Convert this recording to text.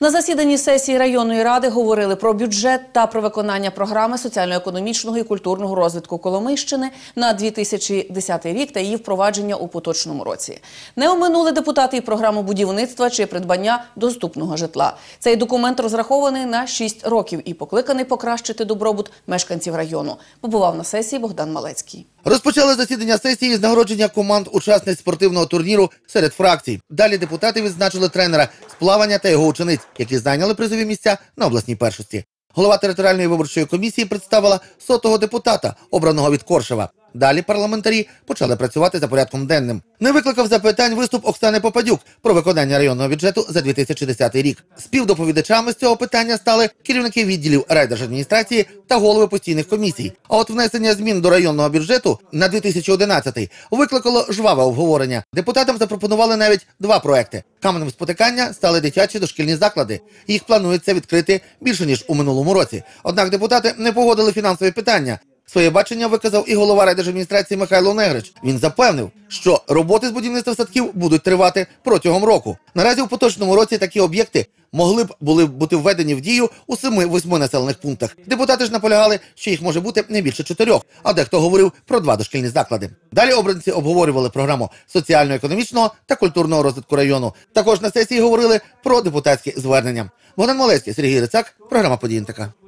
На засіданні сесії районної ради говорили про бюджет та про виконання програми соціально-економічного і культурного розвитку Коломийщини на 2010 рік та її впровадження у поточному році. Не оминули депутати і програму будівництва чи придбання доступного житла. Цей документ розрахований на 6 років і покликаний покращити добробут мешканців району. Побував на сесії Богдан Малецький. Розпочали засідання сесії з нагородження команд учасниць спортивного турніру серед фракцій. Далі депутати відзначили тренера плавання та його учениць, які зайняли призові місця на обласній першості. Голова територіальної виборчої комісії представила сотого депутата, обраного від Коршева. Далі парламентарі почали працювати за порядком денним. Не викликав запитань виступ Оксани Попадюк про виконання районного бюджету за 2010 рік. Співдоповідачами з цього питання стали керівники відділів райдержадміністрації та голови постійних комісій. А от внесення змін до районного бюджету на 2011 викликало жваве обговорення. Депутатам запропонували навіть два проекти. Каменем спотикання стали дитячі дошкільні заклади. Їх планується відкрити більше ніж у минулому році. Однак депутати не погодили фінансові питання. Своє бачення виказав і голова райдержадміністрації Михайло Негрич. Він запевнив, що роботи з будівництва садків будуть тривати протягом року. Наразі у поточному році такі об'єкти могли б були бути введені в дію у семи-восьми населених пунктах. Депутати ж наполягали, що їх може бути не більше чотирьох, а дехто говорив про два дошкільні заклади. Далі обранці обговорювали програму соціально-економічного та культурного розвитку району. Також на сесії говорили про депутатські звернення. Богдан Малецький, Сергій Рицак, програма «Події НТК».